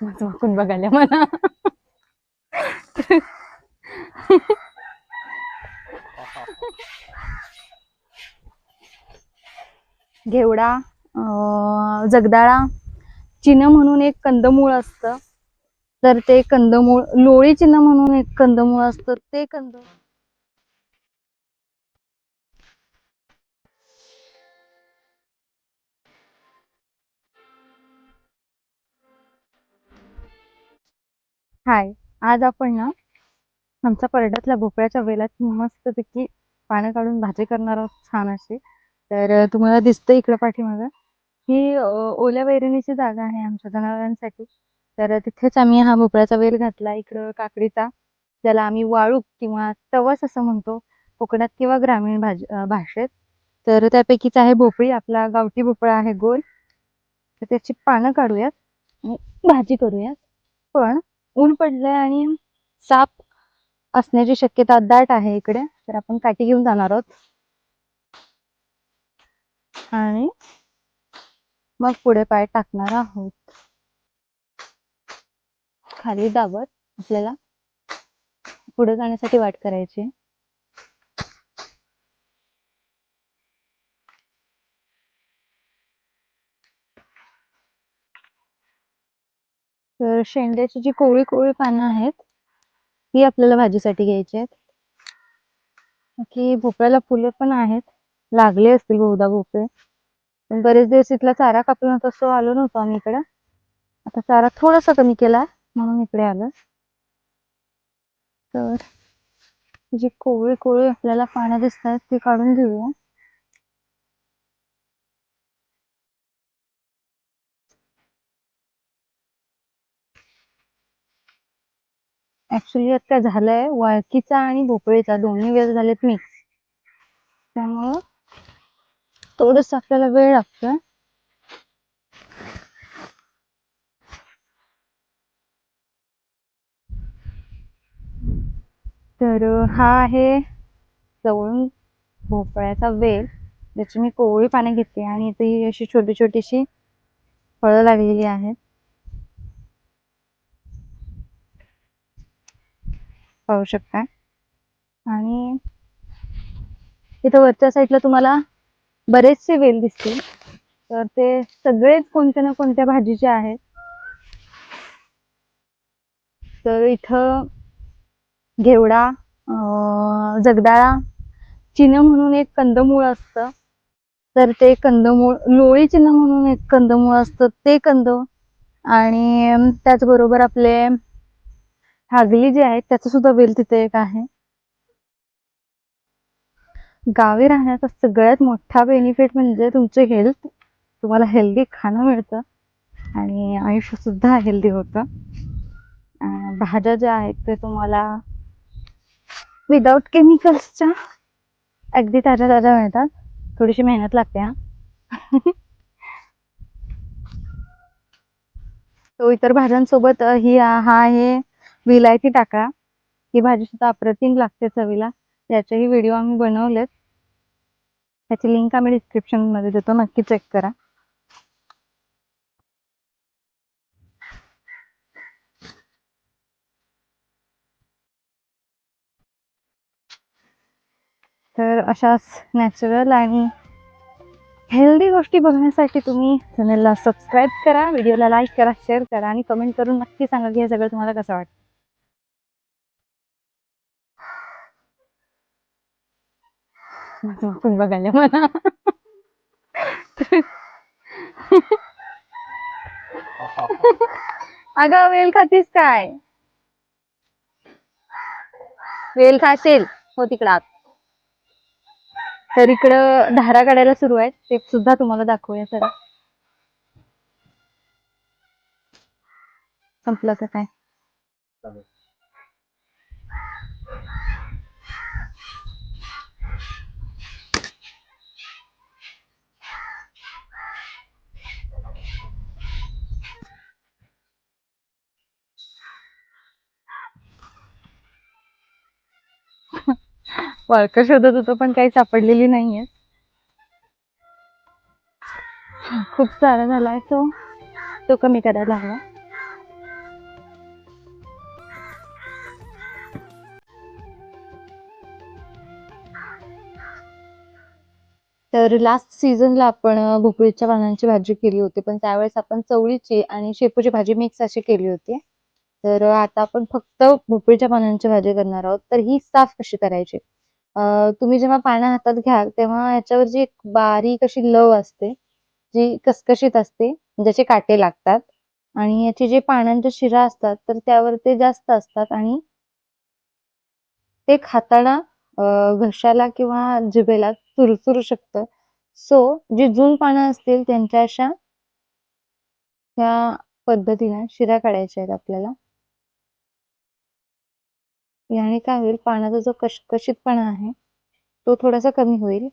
माझं वाकून बघायला मला. घेवडा जगदाळा चिन्ह म्हणून एक कंदमूळ असतं. तर ते कंदमूळ लोळी चिन्ह म्हणून एक कंदमूळ असतं. ते कंद हाय. आज आपण ना आमच्या परड्यातल्या भोपळ्याच्या वेलाची मस्तपैकी पानं काढून भाजी करणार आहोत छान अशी. तर तुम्हाला दिसतं इकडं पाठीमागं. ही ओल्या वैरणीची जागा आहे आमच्या जनावरांसाठी. तर तिथेच आम्ही हा भोपळ्याचा वेल घातला इकडं काकडीचा. ज्याला आम्ही वाळूक किंवा तवस असं म्हणतो. कोकणात किंवा ग्रामीण भाज भाषेत. तर त्यापैकीच आहे भोपळी. आपला गावठी भोपळा आहे गोल. तर त्याची पानं काढूयात आणि भाजी करूयात. पण ऊन पडलंय आणि साप असण्याची शक्यता दाट आहे इकडे. तर आपण काठी घेऊन जाणार आहोत. आणि मग पुढे पाय टाकणार आहोत. खाली दाबत आपल्याला पुढे जाण्यासाठी वाट करायची. तर शेंड्याची जी कोवळी कोवळी पानं आहेत ती आपल्याला भाजीसाठी घ्यायची आहेत. की भोपळ्याला फुलं पण आहेत. लागले असतील बहुधा भोपळे. पण बरेच दिवस इथला चारा कापला नव्हता सो आलो नव्हतो आम्ही इकडं. आता चारा थोडासा कमी केला म्हणून इकडे आलं. तर जी कोवळी कोवळी आपल्याला पानं दिसतात ती काढून घेऊया. ऍक्च्युली आता झालंय वाळकीचा आणि भोपळीचा. दोन्ही वेळ झालेत मिक्स त्यामुळं थोडस आपल्याला वेळ लागतोय. तर हा आहे जवळून भोपळ्याचा वेल ज्याची मी कोवळी पाने घेतली आणि ती अशी छोटी छोटीशी फळं लागलेली आहेत. पाहू शकता. आणि इथं वरच्या साईडला तुम्हाला बरेचसे वेल दिसतील. तर ते सगळेच कोणत्या ना कोणत्या भाजीचे आहेत. तर इथं घेवडा जगदाळा चिन्ह म्हणून एक कंदमूळ असतं. तर ते कंदमूळ लोळी चिन्ह म्हणून एक कंदमूळ असतं. ते कंद आणि त्याचबरोबर आपले हागली जे आहेत त्याचं सुद्धा वेल तिथे एक आहे. गावी राहण्याचा सगळ्यात मोठा बेनिफिट म्हणजे तुमचे हेल्थ तुम्हाला हेल्दी खाणं मिळतं आणि आयुष्य सुद्धा हेल्दी होतं. भाज्या ज्या आहेत ते तुम्हाला विदाउट केमिकल्सच्या अगदी ताज्या ताज्या मिळतात. थोडीशी मेहनत लागते हा. तो इतर भाज्यांसोबत ही हा आहे विलायती टाका. ही भाजी सुद्धा अप्रतिम लागते चवीला. याचेही व्हिडिओ आम्ही बनवलेत. त्याची लिंक आम्ही डिस्क्रिप्शनमध्ये देतो. नक्की चेक करा. तर अशाच नॅचरल आणि हेल्दी गोष्टी बघण्यासाठी तुम्ही चॅनलला सबस्क्राईब करा. व्हिडिओला लाईक करा शेअर करा आणि कमेंट करून नक्की सांगा की हे सगळं तुम्हाला कसं वाटतं माझं वाकून बघायला मला अगं वेल खातीस काय? वेल खाशील? हो तिकडं. आत. तर इकडं धारा काढायला सुरू आहेत. ते सुद्धा तुम्हाला दाखवूया सर संपलं का काय? वाळकं शोधत होतो पण काही सापडलेली नाहीये. खूप सारा झालाय सो तो. कमी करायला हवा. तर लास्ट सीझनला आपण भोपळीच्या पानांची भाजी केली होती पण त्यावेळेस आपण चवळीची आणि शेपूची भाजी मिक्स अशी केली होती. तर आता आपण फक्त भोपळीच्या पानांची भाजी करणार आहोत. तर ही साफ कशी करायची? अ, तुम्ही जेव्हा पानं हातात घ्याल तेव्हा याच्यावरची एक बारीक अशी लव असते जी कसकशीत असते ज्याचे काटे लागतात आणि याचे जे पानांच्या शिरा असतात तर त्यावर ते जास्त असतात आणि ते खाताना घशाला किंवा जिभेला चुरचुरू शकतं. सो जी जून पानं असतील त्यांच्या अशा ह्या पद्धतीने शिरा काढायच्या आहेत आपल्याला. याने काय होईल? पाण्याचा जो कशकशीतपणा आहे तो थोडासा कमी होईल.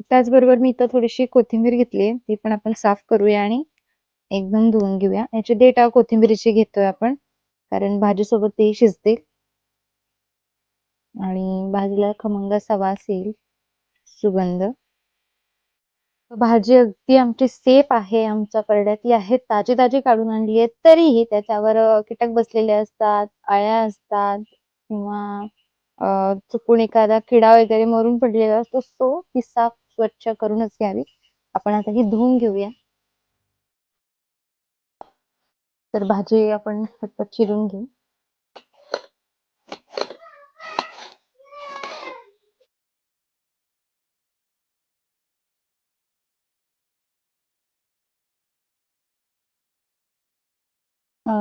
त्याचबरोबर मी इथं थोडीशी कोथिंबीर घेतली ती पण आपण साफ करूया आणि एकदम धुवून घेऊया. याची डेटा कोथिंबीरीची घेतोय आपण कारण भाजीसोबत तेही शिजतील. आणि भाजीला खमंग सवास येईल सुगंध. भाजी अगदी आमची सेफ आहे आमच्या परड्यात ती आहे. ताजी ताजी काढून आणली आहे तरीही त्याच्यावर कीटक बसलेले असतात अळ्या असतात किंवा अ, चुकून एखादा किडा वगैरे मरून पडलेला असतो तो ती साफ स्वच्छ करूनच घ्यावी. आपण आता ही धुवून घेऊया. तर भाजी आपण पटपट चिरून घेऊ.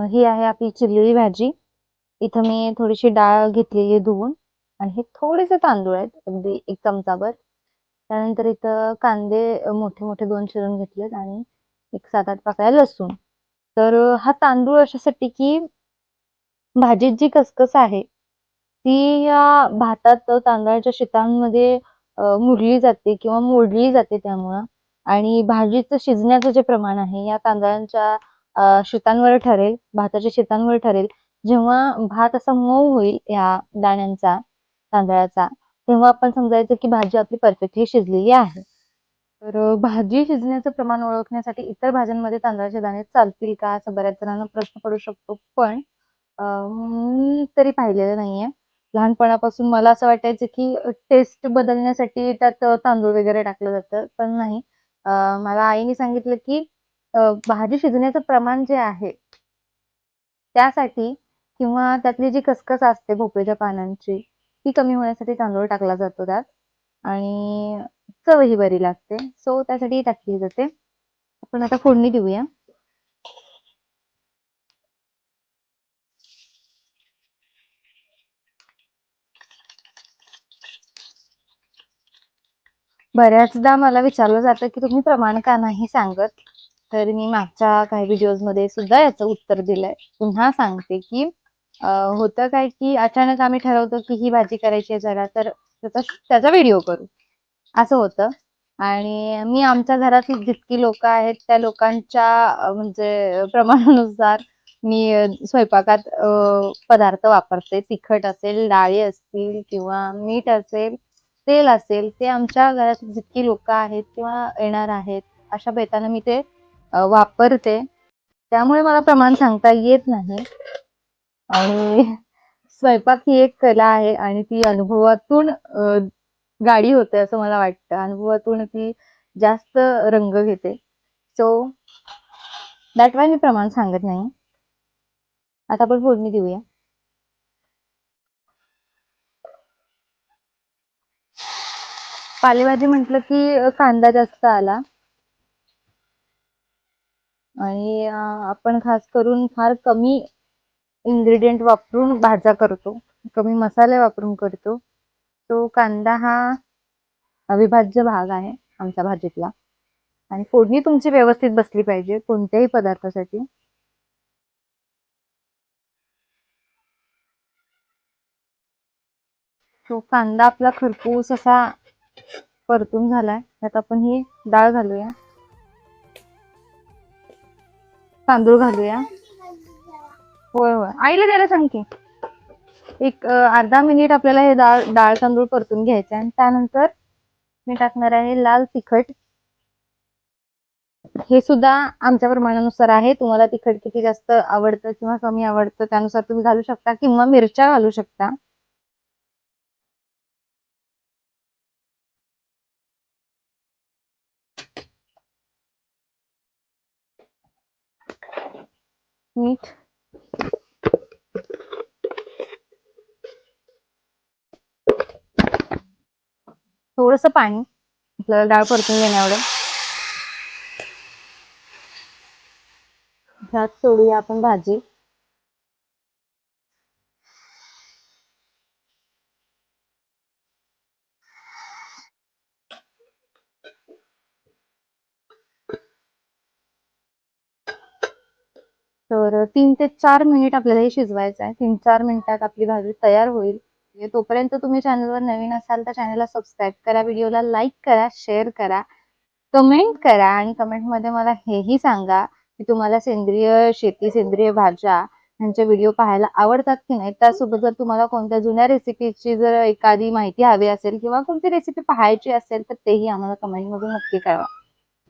ही आहे आपली चिरलेली भाजी. इथं मी थोडीशी डाळ घेतलेली आहे धुवून आणि हे थोडेसे तांदूळ आहेत अगदी एक चमचाभर. त्यानंतर इथं कांदे मोठे मोठे दोन चिरून घेतलेत आणि एक सात आठ पाकळ्या लसूण. तर हा तांदूळ अशासाठी की भाजीत जी कसकस आहे ती या भातात तांदळाच्या शितांमध्ये मुरली जाते किंवा मोडली जाते त्यामुळं. आणि भाजीचं शिजण्याचं जे प्रमाण आहे या तांदळांच्या शितांवर ठरेल भाताच्या शितांवर ठरेल जेव्हा भात असा मऊ होईल या दाण्यांचा तांदळाचा तेव्हा आपण समजायचं की भाजी आपली परफेक्टली शिजलेली आहे. तर भाजी शिजण्याचं प्रमाण ओळखण्यासाठी इतर भाज्यांमध्ये तांदळाचे दाणे चालतील का असं बऱ्याच जणांना प्रश्न पडू शकतो. पण तरी पाहिलेलं नाहीये. लहानपणापासून मला असं वाटायचं की टेस्ट बदलण्यासाठी त्यात तांदूळ वगैरे टाकलं जातं. पण नाही. मला आईने सांगितलं की भाजी शिजण्याचं प्रमाण जे आहे त्यासाठी किंवा त्यातली जी कसकस असते भोपळ्याच्या पानांची ती कमी होण्यासाठी तांदूळ टाकला जातो त्यात. आणि चवही बरी लागते. सो त्यासाठी टाकली जाते. आपण आता फोडणी देऊया. बऱ्याचदा मला विचारलं जातं की तुम्ही प्रमाण का नाही सांगत? तर मी मागच्या काही व्हिडिओजमध्ये सुद्धा याचं उत्तर दिलंय. पुन्हा सांगते की होतं काय की अचानक आम्ही ठरवतो की ही भाजी करायची आहे जरा तर त्याचा त्याचा व्हिडिओ करू. असं होतं. आणि मी आमच्या घरातील जितकी लोक आहेत त्या लोकांच्या म्हणजे प्रमाणानुसार मी स्वयंपाकात पदार्थ वापरते. तिखट असेल डाळी असतील किंवा मीठ असेल तेल असेल ते आमच्या घरात जितकी लोक आहेत किंवा येणार आहेत अशा बेतानं मी ते वापरते. त्यामुळे मला प्रमाण सांगता येत नाही. आणि स्वयंपाक ही एक कला आहे आणि ती अनुभवातून गाडी होते असं मला वाटतं. अनुभवातून ती जास्त रंग घेते. सो दॅट वाय मी प्रमाण सांगत नाही. आता आपण फोडणी देऊया. पालेभाजी म्हटलं की कांदा जास्त आला. आणि आपण खास करून फार कमी इन्ग्रेडियंट वापरून भाज्या करतो. कमी मसाले वापरून करतो. तो कांदा हा अविभाज्य भाग आहे आमच्या भाजीतला. आणि फोडणी तुमची व्यवस्थित बसली पाहिजे कोणत्याही पदार्थासाठी. तो कांदा आपला खरपूस असा परतून झालाय. त्यात आपण ही डाळ घालूया. तांदूळ घालूया. होय होय. आईला द्यायला सांग की. एक अर्धा मिनिट आपल्याला हे डाळ डाळ तांदूळ परतून घ्यायचे आणि त्यानंतर मी टाकणार आहे लाल तिखट. हे सुद्धा आमच्या प्रमाणानुसार आहे. तुम्हाला तिखट किती जास्त आवडतं किंवा कमी आवडतं त्यानुसार तुम्ही घालू शकता किंवा मिरच्या घालू शकता. मीठ. थोडस पाणी. आपल्याला डाळ परतून घेण्या एवढं. ह्यात सोडूया आपण भाजी. तर तीन ते चार मिनिट आपल्याला हे शिजवायचं आहे तीन चार मिनिटात आपली भाजी तयार होईल. म्हणजे तोपर्यंत तुम्ही चॅनलवर नवीन असाल तर चॅनलला सबस्क्राईब करा व्हिडिओला लाईक करा शेअर करा कमेंट करा आणि कमेंटमध्ये मला हेही सांगा की तुम्हाला सेंद्रिय शेती सेंद्रिय भाज्या यांचे व्हिडिओ पाहायला आवडतात की नाही? त्यासोबत जर तुम्हाला कोणत्या जुन्या रेसिपीची जर एखादी माहिती हवी असेल किंवा कोणती रेसिपी पाहायची असेल तर तेही आम्हाला कमेंटमधून नक्की कळवा.